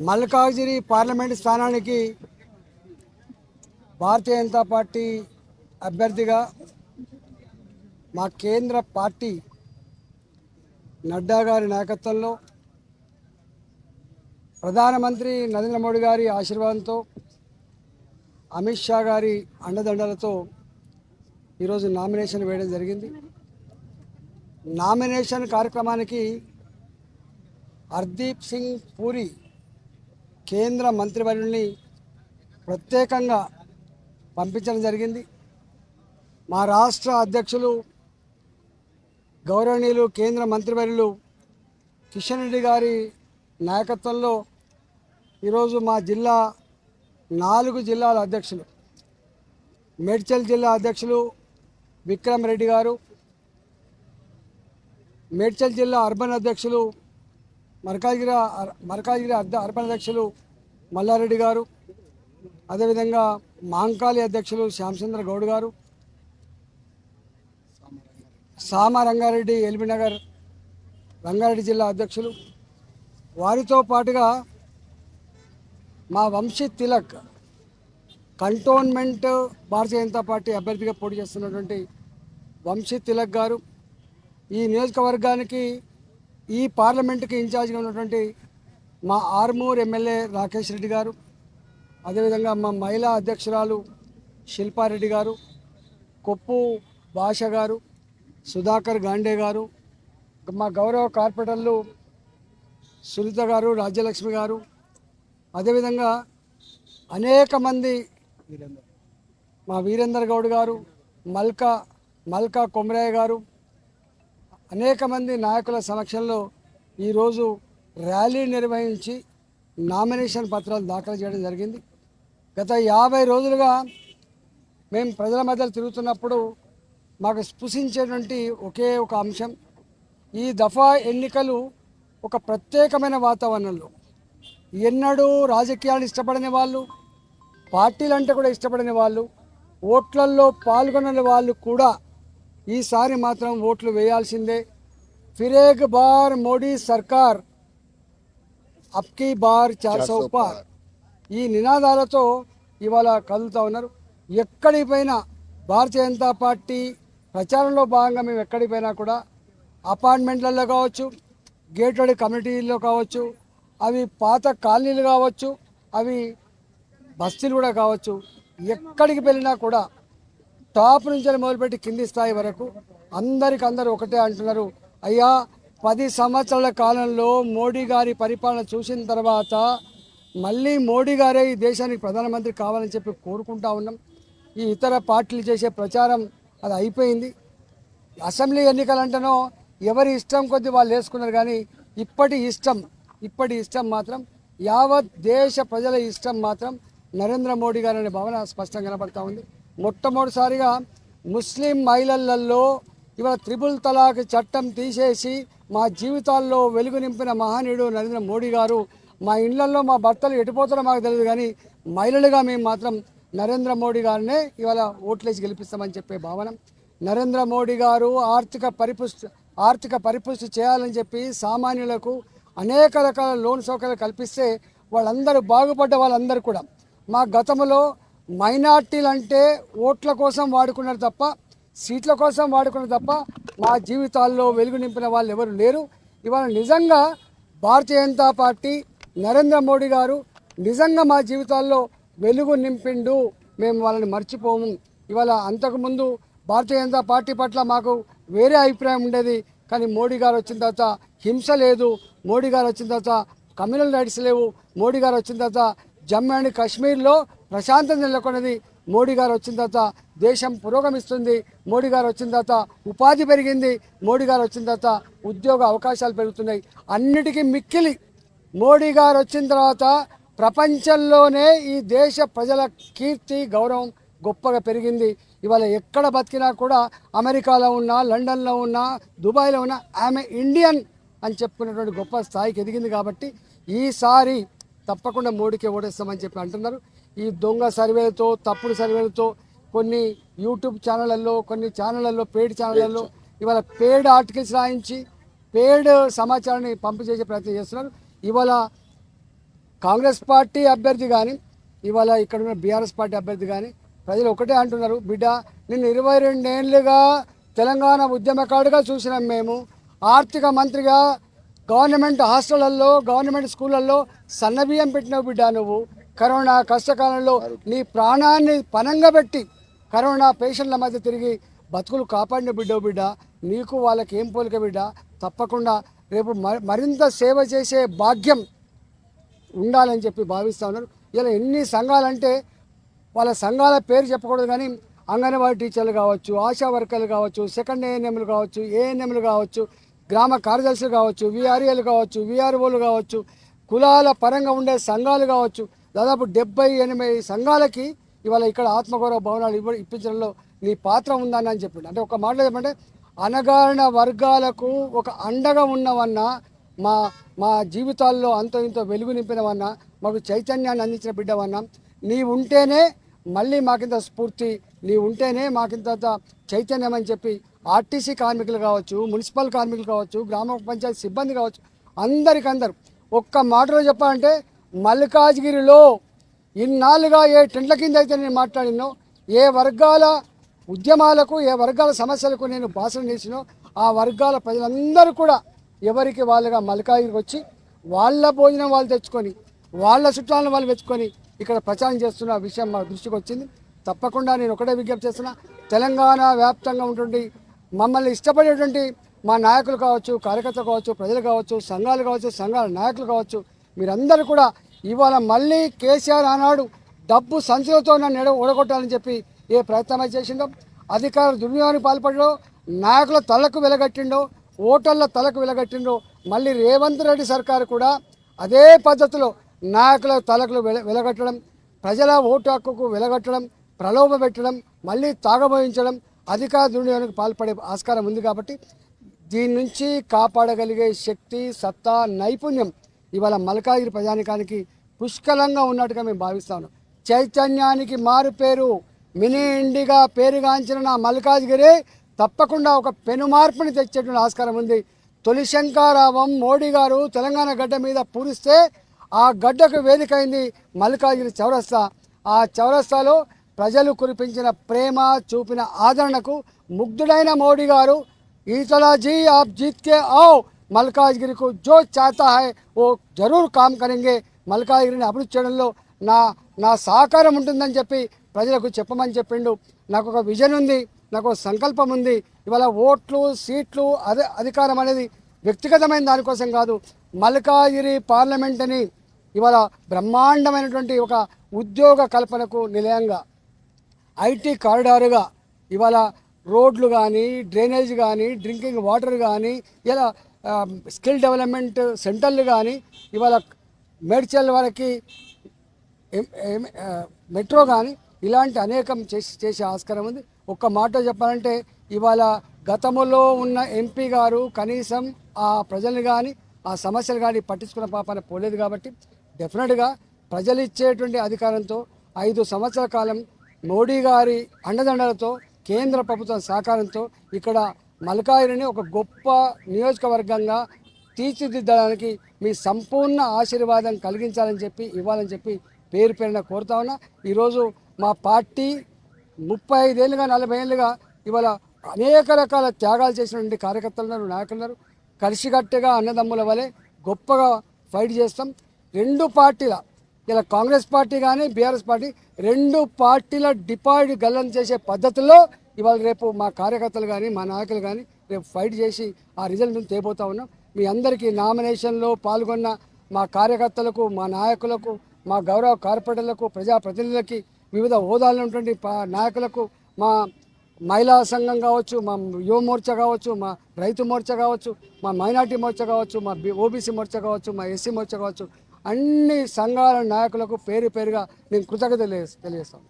Malkajgiri parliament స్థానానికి భారతీయ Janata party అభ్యర్థిగా మా కేంద్ర పార్టీ నడ్డా గారి నాయకత్వంలో ప్రధానమంత్రి నరేంద్ర మోడీ గారి ఆశీర్వాదంతో అమిత్ షా గారి అండదండలతో ఈరోజు నామినేషన్ వేయడం జరిగింది. నామినేషన్ కార్యక్రమానికి హర్దీప్ సింగ్ పూరి కేంద్ర మంత్రివర్యుల్ని ప్రత్యేకంగా పంపించడం జరిగింది. మా రాష్ట్ర అధ్యక్షులు గౌరవనీయులు కేంద్ర మంత్రివర్యులు కిషన్ రెడ్డి గారి నాయకత్వంలో ఈరోజు మా జిల్లా నాలుగు జిల్లాల అధ్యక్షులు మేడ్చల్ జిల్లా అధ్యక్షులు విక్రమ్ రెడ్డి గారు మేడ్చల్ జిల్లా అర్బన్ అధ్యక్షులు మరకాజిగిరి మరకాజిగిరి అర్ధ అర్పణ అధ్యక్షులు మల్లారెడ్డి గారు అదేవిధంగా మాంకాళి అధ్యక్షులు శ్యామచంద్ర గౌడ్ గారు సామ రంగారెడ్డి రంగారెడ్డి జిల్లా అధ్యక్షులు. వారితో పాటుగా మా వంశీ తిలక్ కంటోన్మెంట్ భారతీయ జనతా పార్టీ అభ్యర్థిగా పోటీ చేస్తున్నటువంటి వంశీ తిలక్ గారు ఈ నియోజకవర్గానికి ఈ పార్లమెంటుకి ఇన్ఛార్జ్గా ఉన్నటువంటి మా ఆర్మూర్ ఎమ్మెల్యే రాకేష్ రెడ్డి గారు అదేవిధంగా మా మహిళా అధ్యక్షురాలు శిల్పారెడ్డి గారు కొప్పు భాష గారు సుధాకర్ గాండే గారు మా గౌరవ కార్పొరేటర్లు సునీత గారు రాజ్యలక్ష్మి గారు అదేవిధంగా అనేక మంది మా వీరేందర్ గౌడ్ గారు మల్కా మల్కా కొమరయ్య గారు అనేక మంది నాయకుల సమక్షంలో ఈరోజు ర్యాలీ నిర్వహించి నామినేషన్ పత్రాలు దాఖలు చేయడం జరిగింది. గత యాభై రోజులుగా మేము ప్రజల మధ్యలో తిరుగుతున్నప్పుడు మాకు స్పృశించేటువంటి ఒకే ఒక అంశం ఈ దఫా ఎన్నికలు ఒక ప్రత్యేకమైన వాతావరణంలో. ఎన్నడూ రాజకీయాలు ఇష్టపడని వాళ్ళు పార్టీలు అంటే కూడా ఇష్టపడని వాళ్ళు ఓట్లల్లో పాల్గొనని వాళ్ళు కూడా ఈసారి మాత్రం ఓట్లు వేయాల్సిందే. ఫిరేక్ బార్ మోడీ సర్కార్ అప్కీ బార్ చార్ సౌ పార్. ఈ నినాదాలతో ఇవాళ కదులుతూ ఉన్నారు. ఎక్కడికి పోయినా భారతీయ జనతా పార్టీ ప్రచారంలో భాగంగా మేము ఎక్కడికి పోయినా కూడా అపార్ట్మెంట్లలో కావచ్చు గేటెడ్ కమ్యూనిటీల్లో కావచ్చు అవి పాత కాలనీలు కావచ్చు అవి బస్తీలు కూడా కావచ్చు ఎక్కడికి వెళ్ళినా కూడా టాప్ నుంచి మొదలుపెట్టి కింది స్థాయి వరకు అందరికి అందరూ ఒకటే అంటున్నారు. అయ్యా పది సంవత్సరాల కాలంలో మోడీ గారి పరిపాలన చూసిన తర్వాత మళ్ళీ మోడీ గారే ఈ దేశానికి ప్రధానమంత్రి కావాలని చెప్పి కోరుకుంటా ఉన్నాం. ఈ ఇతర పార్టీలు చేసే ప్రచారం అది అయిపోయింది. అసెంబ్లీ ఎన్నికలంటేనో ఎవరి ఇష్టం కొద్దీ వాళ్ళు వేసుకున్నారు కానీ ఇప్పటి ఇష్టం ఇప్పటి ఇష్టం మాత్రం యావత్ దేశ ప్రజల ఇష్టం మాత్రం నరేంద్ర మోడీ గారు అనే భావన స్పష్టంగా కనబడతా ఉంది. మొట్టమొదటిసారిగా ముస్లిం మహిళలలో ఇవాళ త్రిపుల్ తలాక్ చట్టం తీసేసి మా జీవితాల్లో వెలుగు నింపిన మహనీయుడు నరేంద్ర మోడీ గారు మా ఇళ్ళలో మా భర్తలు ఎటుపోతారో మాకు తెలియదు కానీ మహిళలుగా మేము మాత్రం నరేంద్ర మోడీ గారినే ఇవాళ ఓట్లేసి గెలిపిస్తామని చెప్పే భావన. నరేంద్ర మోడీ గారు ఆర్థిక పరిపుష్టి ఆర్థిక పరిపుష్టి చేయాలని చెప్పి సామాన్యులకు అనేక రకాల లోన్ సౌకర్యాలు కల్పిస్తే వాళ్ళందరూ బాగుపడ్డ వాళ్ళందరూ కూడా. మా గతంలో మైనార్టీలు అంటే ఓట్ల కోసం వాడుకున్నారు తప్ప సీట్ల కోసం వాడుకున్నారు తప్ప మా జీవితాల్లో వెలుగు నింపిన వాళ్ళు ఎవరు లేరు. ఇవాళ నిజంగా భారతీయ జనతా పార్టీ నరేంద్ర మోడీ గారు నిజంగా మా జీవితాల్లో వెలుగు నింపిండు. మేము వాళ్ళని మర్చిపోము. ఇవాళ అంతకుముందు భారతీయ జనతా పార్టీ పట్ల మాకు వేరే అభిప్రాయం ఉండేది. కానీ మోడీ గారు వచ్చిన తర్వాత హింస లేదు. మోడీ గారు వచ్చిన తర్వాత కమ్యూనల్ రైట్స్ లేవు. మోడీ గారు వచ్చిన తర్వాత జమ్మూ అండ్ కాశ్మీర్లో ప్రశాంతత నెలకొన్నది. మోడీ గారు వచ్చిన తర్వాత దేశం పురోగమిస్తుంది. మోడీ గారు వచ్చిన తర్వాత ఉపాధి పెరిగింది. మోడీ గారు వచ్చిన తర్వాత ఉద్యోగ అవకాశాలు పెరుగుతున్నాయి. అన్నిటికీ మిక్కిలి. మోడీ గారు వచ్చిన తర్వాత ప్రపంచంలోనే ఈ దేశ ప్రజల కీర్తి గౌరవం గొప్పగా పెరిగింది. ఇవాళ ఎక్కడ బతికినా కూడా అమెరికాలో ఉన్నా లండన్లో ఉన్నా దుబాయ్లో ఉన్నా ఆమె ఇండియన్ అని చెప్పుకునేటువంటి గొప్ప స్థాయికి ఎదిగింది కాబట్టి ఈసారి తప్పకుండా మోడీకి ఓడేస్తామని చెప్పి అంటున్నారు. ఈ దొంగ సర్వేలతో తప్పుడు సర్వేలతో కొన్ని యూట్యూబ్ ఛానళ్ళల్లో కొన్ని ఛానళ్ళల్లో పేడ్ ఛానళ్ళల్లో ఇవాళ పేడ్ ఆర్టికల్స్ రాయించి పేడ్ సమాచారాన్ని పంపు చేసే ప్రయత్నం చేస్తున్నారు. ఇవాళ కాంగ్రెస్ పార్టీ అభ్యర్థి కానీ ఇవాళ ఇక్కడ ఉన్న బీఆర్ఎస్ పార్టీ అభ్యర్థి కానీ ప్రజలు ఒకటే అంటున్నారు బిడ్డ నిన్ను ఇరవై రెండేళ్ళుగా తెలంగాణ ఉద్యమకారుడుగా చూసినాం మేము. ఆర్థిక మంత్రిగా గవర్నమెంట్ హాస్టళ్ళలో గవర్నమెంట్ స్కూళ్ళల్లో సన్నబియ్యం పెట్టినావు బిడ్డ నువ్వు. కరోనా కష్టకాలంలో నీ ప్రాణాన్ని పనంగా పెట్టి కరోనా పేషెంట్ల మధ్య తిరిగి బతుకులు కాపాడిన బిడ్డ బిడ్డ నీకు వాళ్ళకి ఏం పోలిక బిడ్డ? తప్పకుండా రేపు మరింత సేవ చేసే భాగ్యం ఉండాలని చెప్పి భావిస్తూ ఉన్నారు. ఇలా ఎన్ని సంఘాలంటే వాళ్ళ సంఘాల పేరు చెప్పకూడదు కానీ అంగన్వాడీ టీచర్లు కావచ్చు ఆశా వర్కర్లు కావచ్చు సెకండ్ ఏఎన్ఎంలు కావచ్చు ఏఎన్ఎంలు కావచ్చు గ్రామ కార్యదర్శులు కావచ్చు విఆర్ఏలు కావచ్చు విఆర్ఓలు కావచ్చు కులాల పరంగా ఉండే సంఘాలు కావచ్చు దాదాపు డెబ్బై ఎనిమిది సంఘాలకి ఇవాళ ఇక్కడ ఆత్మగౌరవ భవనాలు ఇవ్వ ఇప్పించడంలో నీ పాత్ర ఉందని అని చెప్పిండు. అంటే ఒక మాటలో చెప్పంటే అనగారిన వర్గాలకు ఒక అండగా ఉన్నవన్నా మా మా జీవితాల్లో అంతో ఇంతో వెలుగు నింపినవన్నా మాకు చైతన్యాన్ని అందించిన బిడ్డవన్న నీ ఉంటేనే మళ్ళీ మాకింత స్ఫూర్తి నీ ఉంటేనే మాకింత చైతన్యం అని చెప్పి ఆర్టీసీ కార్మికులు కావచ్చు మున్సిపల్ కార్మికులు కావచ్చు గ్రామ పంచాయతీ సిబ్బంది కావచ్చు అందరికందరు ఒక్క మాటలో చెప్పాలంటే మల్కాజ్గిరిలో ఇన్నాళ్ళుగా ఏ టెంట్ల కింద అయితే నేను మాట్లాడినో ఏ వర్గాల ఉద్యమాలకు ఏ వర్గాల సమస్యలకు నేను భాషణ చేసినో ఆ వర్గాల ప్రజలందరూ కూడా ఎవరికి వాళ్ళుగా మల్లికాజ్గిరికి వచ్చి వాళ్ళ భోజనం వాళ్ళు తెచ్చుకొని వాళ్ళ చుట్టాలను వాళ్ళు తెచ్చుకొని ఇక్కడ ప్రచారం చేస్తున్న విషయం మా దృష్టికి వచ్చింది. తప్పకుండా నేను ఒకటే విజ్ఞప్తి చేస్తున్నా. తెలంగాణ వ్యాప్తంగా ఉంటుంది మమ్మల్ని ఇష్టపడేటువంటి మా నాయకులు కావచ్చు కార్యకర్తలు కావచ్చు ప్రజలు కావచ్చు సంఘాలు కావచ్చు సంఘాల నాయకులు కావచ్చు మీరందరూ కూడా ఇవాళ మళ్ళీ కేసీఆర్ ఆనాడు డబ్బు సంచులతో నన్ను ఎడ ఓడగొట్టాలని చెప్పి ఏ ప్రయత్నం అయితే చేసిండో అధికారులు దుర్వినియోగానికి పాల్పడో నాయకుల తలకు వెలగట్టిండో ఓటర్ల తలకు వెలగట్టిండో మళ్ళీ రేవంత్ రెడ్డి సర్కారు కూడా అదే పద్ధతిలో నాయకుల తలకు వెల వెలగట్టడం ప్రజల ఓటు హక్కుకు వెలగట్టడం ప్రలోభ పెట్టడం మళ్ళీ తాగబోయించడం అధికార దుర్వినియోగానికి పాల్పడే ఆస్కారం ఉంది కాబట్టి దీని నుంచి కాపాడగలిగే శక్తి సత్తా నైపుణ్యం ఇవాళ మల్కాగిరి ప్రజానికానికి పుష్కలంగా ఉన్నట్టుగా మేము భావిస్తాను. చైతన్యానికి మారు పేరు మినీ ఇండిగా పేరుగాంచిన నా మల్కాజ్గిరి తప్పకుండా ఒక పెను మార్పుని తెచ్చేటువంటి ఆస్కారం ఉంది. తొలి శంకారావం మోడీ గారు తెలంగాణ గడ్డ మీద పూరిస్తే ఆ గడ్డకు వేదికైంది మల్కాజ్గిరి చౌరస్తా. ఆ చౌరస్తాలో ప్రజలు కురిపించిన ప్రేమ చూపిన ఆదరణకు ముగ్ధుడైన మోడీ గారు ఈతలాజీ ఆప్ జీత్కే ఆవ్! మల్కాజ్గిరికు జో చాతా హై ఓ జరూర్ కామ్ కరింగే. మల్కాజ్గిరిని అభివృద్ధి చేయడంలో నా నా సహకారం ఉంటుందని చెప్పి ప్రజలకు చెప్పమని చెప్పిండు. నాకు ఒక విజన్ ఉంది నాకు ఒక సంకల్పం ఉంది. ఇవాళ ఓట్లు సీట్లు అదే అధికారం అనేది వ్యక్తిగతమైన దానికోసం కాదు. మల్కాజిరి పార్లమెంట్ అని ఇవాళ బ్రహ్మాండమైనటువంటి ఒక ఉద్యోగ కల్పనకు నిలయంగా ఐటీ కారిడారుగా ఇవాళ రోడ్లు కానీ డ్రైనేజ్ కానీ డ్రింకింగ్ వాటర్ కానీ ఇలా స్కిల్ డెవలప్మెంట్ సెంటర్లు కానీ ఇవాళ మేడ్చల్ వరకు మెట్రో కానీ ఇలాంటి అనేకం చేసి చేసే ఆస్కారం ఉంది. ఒక్క మాట చెప్పాలంటే ఇవాళ గతంలో ఉన్న ఎంపీ గారు కనీసం ఆ ప్రజల్ని కానీ ఆ సమస్యలు కానీ పట్టించుకున్న పాపాన పోలేదు కాబట్టి డెఫినెట్గా ప్రజలు ఇచ్చేటువంటి అధికారంతో ఐదు సంవత్సరాల కాలం మోడీ గారి అండదండలతో కేంద్ర ప్రభుత్వం సహకారంతో ఇక్కడ మల్కాయిని ఒక గొప్ప నియోజకవర్గంగా తీర్చిదిద్దడానికి మీ సంపూర్ణ ఆశీర్వాదం కలిగించాలని చెప్పి ఇవ్వాలని చెప్పి పేరు పేరున కోరుతా ఉన్నా. ఈరోజు మా పార్టీ ముప్పై ఐదేళ్ళుగా నలభై ఏళ్ళుగా ఇవాళ అనేక రకాల త్యాగాలు చేసినటువంటి కార్యకర్తలు ఉన్నారు నాయకులు ఉన్నారు. కలిసికట్టుగా అన్నదమ్ముల వలె గొప్పగా ఫైట్ చేస్తాం. రెండు పార్టీల ఇలా కాంగ్రెస్ పార్టీ కానీ బీఆర్ఎస్ పార్టీ రెండు పార్టీల డిపాజిట్ గల్లం చేసే పద్ధతిలో ఇవాళ రేపు మా కార్యకర్తలు కానీ మా నాయకులు కానీ రేపు ఫైట్ చేసి ఆ రిజల్ట్ తేపోతా ఉన్నాం. మీ అందరికీ నామినేషన్లో పాల్గొన్న మా కార్యకర్తలకు మా నాయకులకు మా గౌరవ కార్పొరేటర్లకు ప్రజాప్రతినిధులకి వివిధ హోదాల్లో ఉన్నటువంటి నాయకులకు మా మహిళా సంఘం కావచ్చు మా యువ మోర్చా కావచ్చు మా రైతు మోర్చా కావచ్చు మా మైనార్టీ మోర్చా కావచ్చు మా ఓబీసీ మోర్చా కావచ్చు మా ఎస్సీ మోర్చా కావచ్చు అన్ని సంఘాల నాయకులకు పేరు పేరుగా నేను కృతజ్ఞత తెలియ-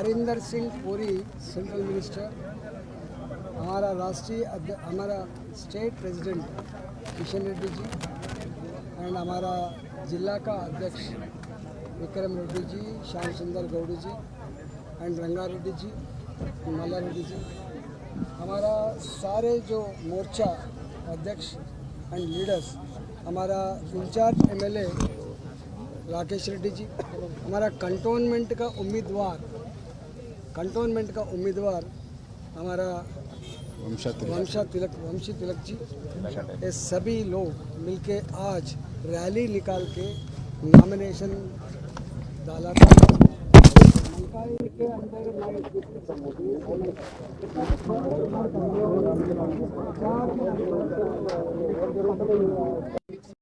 अरिंदर सिंह पुरी सेंट्रल मिनिस्टर हमारा राष्ट्रीय हमारा state president Kishan Reddy ji and हमारा जिला का अध्यक्ष, विक्रम रेड्डी जी, श्याम सुंदर गौड़ी जी एंड रंगा रेड्डी जी मल्ला रेड्डी जी। हमारा सारे जो मोर्चा अध्यक्ष एंड लीडर्स हमारा इंचार्ज एमएलए राकेश रेड्डी जी हमारा कंटोनमेंट का उम्मीदवार कंटोनमेंट का उम्मीदवार हमारा वंशा तिलक। वंशी तिलक जी। ये सभी लोग मिलके आज रैली निकाल के नॉमिनेशन डाला था। के अंदर मैं